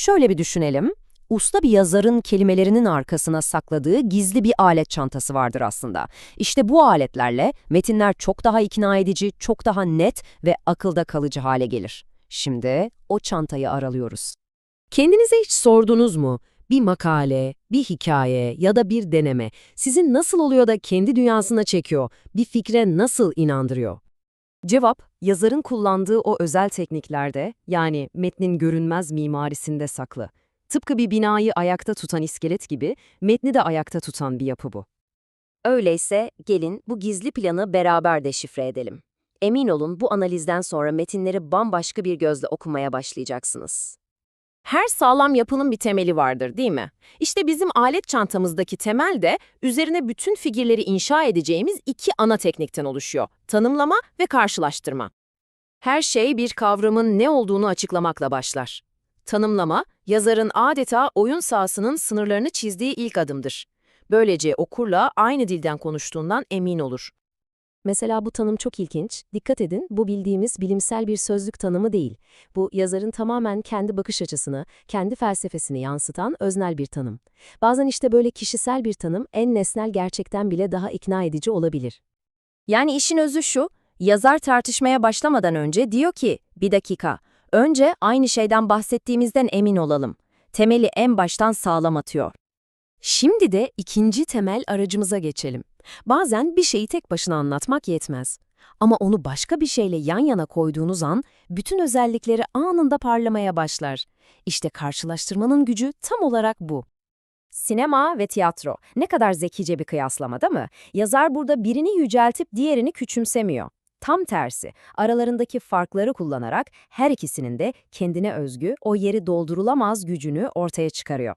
Şöyle bir düşünelim. Usta bir yazarın kelimelerinin arkasına sakladığı gizli bir alet çantası vardır aslında. İşte bu aletlerle metinler çok daha ikna edici, çok daha net ve akılda kalıcı hale gelir. Şimdi o çantayı aralıyoruz. Kendinize hiç sordunuz mu? Bir makale, bir hikaye ya da bir deneme sizin nasıl oluyor da kendi dünyasına çekiyor, bir fikre nasıl inandırıyor? Cevap, yazarın kullandığı o özel tekniklerde, yani metnin görünmez mimarisinde saklı. Tıpkı bir binayı ayakta tutan iskelet gibi, metni de ayakta tutan bir yapı bu. Öyleyse gelin bu gizli planı beraber deşifre edelim. Emin olun bu analizden sonra metinleri bambaşka bir gözle okumaya başlayacaksınız. Her sağlam yapının bir temeli vardır, değil mi? İşte bizim alet çantamızdaki temel de üzerine bütün figürleri inşa edeceğimiz iki ana teknikten oluşuyor. Tanımlama ve karşılaştırma. Her şey bir kavramın ne olduğunu açıklamakla başlar. Tanımlama, yazarın adeta oyun sahasının sınırlarını çizdiği ilk adımdır. Böylece okurla aynı dilden konuştuğundan emin olur. Mesela bu tanım çok ilginç. Dikkat edin, bu bildiğimiz bilimsel bir sözlük tanımı değil. Bu yazarın tamamen kendi bakış açısını, kendi felsefesini yansıtan öznel bir tanım. Bazen işte böyle kişisel bir tanım en nesnel gerçekten bile daha ikna edici olabilir. Yani işin özü şu, yazar tartışmaya başlamadan önce diyor ki, bir dakika, önce aynı şeyden bahsettiğimizden emin olalım. Temeli en baştan sağlam atıyor. Şimdi de ikinci temel aracımıza geçelim. Bazen bir şeyi tek başına anlatmak yetmez. Ama onu başka bir şeyle yan yana koyduğunuz an bütün özellikleri anında parlamaya başlar. İşte karşılaştırmanın gücü tam olarak bu. Sinema ve tiyatro. Ne kadar zekice bir kıyaslama değil mi? Yazar burada birini yüceltip diğerini küçümsemiyor. Tam tersi, aralarındaki farkları kullanarak her ikisinin de kendine özgü, o yeri doldurulamaz gücünü ortaya çıkarıyor.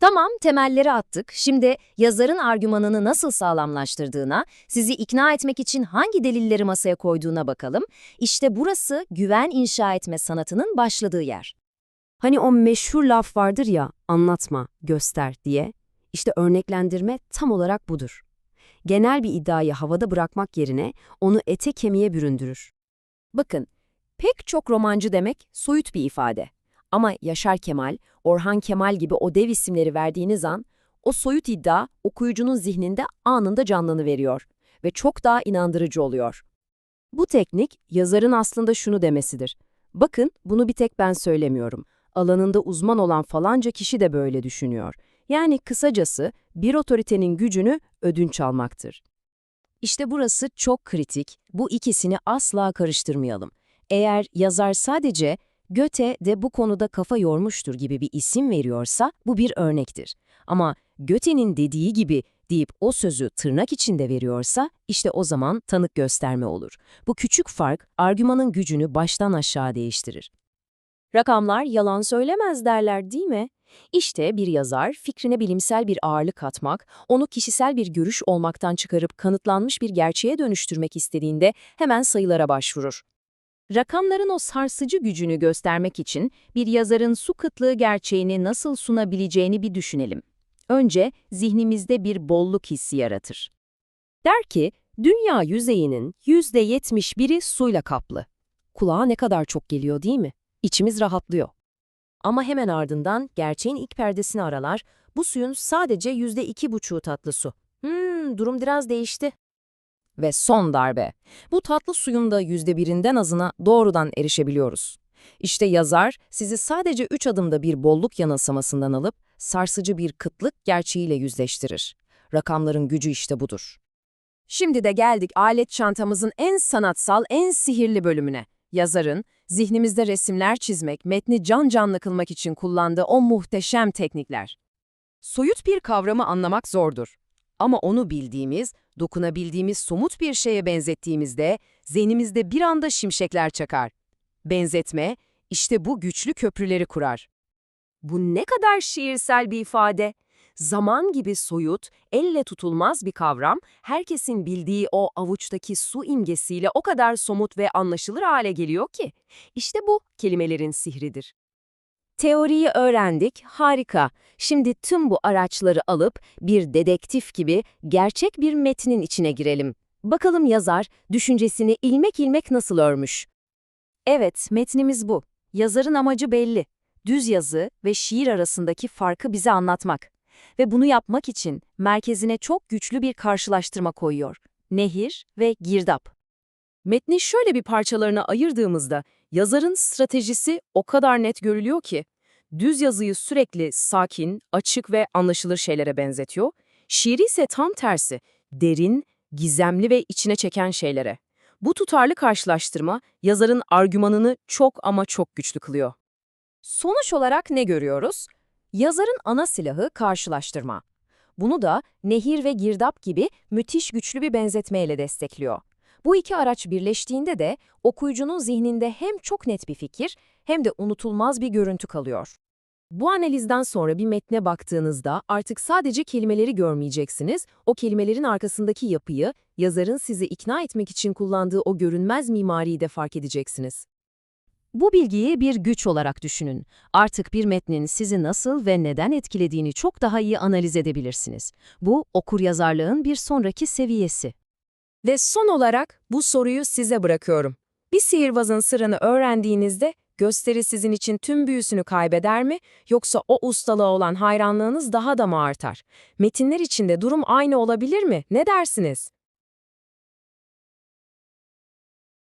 Tamam, temelleri attık. Şimdi yazarın argümanını nasıl sağlamlaştırdığına, sizi ikna etmek için hangi delilleri masaya koyduğuna bakalım. İşte burası güven inşa etme sanatının başladığı yer. Hani o meşhur laf vardır ya, anlatma, göster diye. İşte örneklendirme tam olarak budur. Genel bir iddiayı havada bırakmak yerine onu ete kemiğe büründürür. Bakın, pek çok romancı demek soyut bir ifade. Ama Yaşar Kemal, Orhan Kemal gibi o dev isimleri verdiğiniz an, o soyut iddia okuyucunun zihninde anında canlanıveriyor ve çok daha inandırıcı oluyor. Bu teknik, yazarın aslında şunu demesidir. Bakın, bunu bir tek ben söylemiyorum. Alanında uzman olan falanca kişi de böyle düşünüyor. Yani kısacası bir otoritenin gücünü ödünç almaktır. İşte burası çok kritik. Bu ikisini asla karıştırmayalım. Eğer yazar sadece Göte de bu konuda kafa yormuştur gibi bir isim veriyorsa bu bir örnektir. Ama Göte'nin dediği gibi deyip o sözü tırnak içinde veriyorsa işte o zaman tanık gösterme olur. Bu küçük fark argümanın gücünü baştan aşağı değiştirir. Rakamlar yalan söylemez derler değil mi? İşte bir yazar fikrine bilimsel bir ağırlık katmak, onu kişisel bir görüş olmaktan çıkarıp kanıtlanmış bir gerçeğe dönüştürmek istediğinde hemen sayılara başvurur. Rakamların o sarsıcı gücünü göstermek için bir yazarın su kıtlığı gerçeğini nasıl sunabileceğini bir düşünelim. Önce zihnimizde bir bolluk hissi yaratır. Der ki, dünya yüzeyinin %71'i suyla kaplı. Kulağa ne kadar çok geliyor değil mi? İçimiz rahatlıyor. Ama hemen ardından gerçeğin ilk perdesini aralar, bu suyun sadece %2,5'u tatlı su. Hmm, durum biraz değişti. Ve son darbe. Bu tatlı suyun da yüzde birinden azına doğrudan erişebiliyoruz. İşte yazar sizi sadece üç adımda bir bolluk yanılsamasından alıp sarsıcı bir kıtlık gerçeğiyle yüzleştirir. Rakamların gücü işte budur. Şimdi de geldik alet çantamızın en sanatsal, en sihirli bölümüne. Yazarın, zihnimizde resimler çizmek, metni can canlı kılmak için kullandığı o muhteşem teknikler. Soyut bir kavramı anlamak zordur. Ama onu bildiğimiz, dokunabildiğimiz somut bir şeye benzettiğimizde zihnimizde bir anda şimşekler çakar. Benzetme, işte bu güçlü köprüleri kurar. Bu ne kadar şiirsel bir ifade. Zaman gibi soyut, elle tutulmaz bir kavram, herkesin bildiği o avuçtaki su imgesiyle o kadar somut ve anlaşılır hale geliyor ki. İşte bu kelimelerin sihridir. Teoriyi öğrendik, harika. Şimdi tüm bu araçları alıp bir dedektif gibi gerçek bir metnin içine girelim. Bakalım yazar düşüncesini ilmek ilmek nasıl örmüş. Evet, metnimiz bu. Yazarın amacı belli. düz yazı ve şiir arasındaki farkı bize anlatmak. Ve bunu yapmak için merkezine çok güçlü bir karşılaştırma koyuyor. Nehir ve girdap. Metni şöyle bir parçalarına ayırdığımızda yazarın stratejisi o kadar net görülüyor ki, düz yazıyı sürekli sakin, açık ve anlaşılır şeylere benzetiyor, şiiri ise tam tersi, derin, gizemli ve içine çeken şeylere. Bu tutarlı karşılaştırma yazarın argümanını çok ama çok güçlü kılıyor. Sonuç olarak ne görüyoruz? Yazarın ana silahı karşılaştırma. Bunu da nehir ve girdap gibi müthiş güçlü bir benzetmeyle destekliyor. Bu iki araç birleştiğinde de okuyucunun zihninde hem çok net bir fikir hem de unutulmaz bir görüntü kalıyor. Bu analizden sonra bir metne baktığınızda artık sadece kelimeleri görmeyeceksiniz, o kelimelerin arkasındaki yapıyı, yazarın sizi ikna etmek için kullandığı o görünmez mimariyi de fark edeceksiniz. Bu bilgiyi bir güç olarak düşünün. Artık bir metnin sizi nasıl ve neden etkilediğini çok daha iyi analiz edebilirsiniz. Bu, okuryazarlığın bir sonraki seviyesi. Ve son olarak bu soruyu size bırakıyorum. Bir sihirbazın sırrını öğrendiğinizde gösteri sizin için tüm büyüsünü kaybeder mi yoksa o ustalığa olan hayranlığınız daha da mı artar? Metinler içinde durum aynı olabilir mi? Ne dersiniz?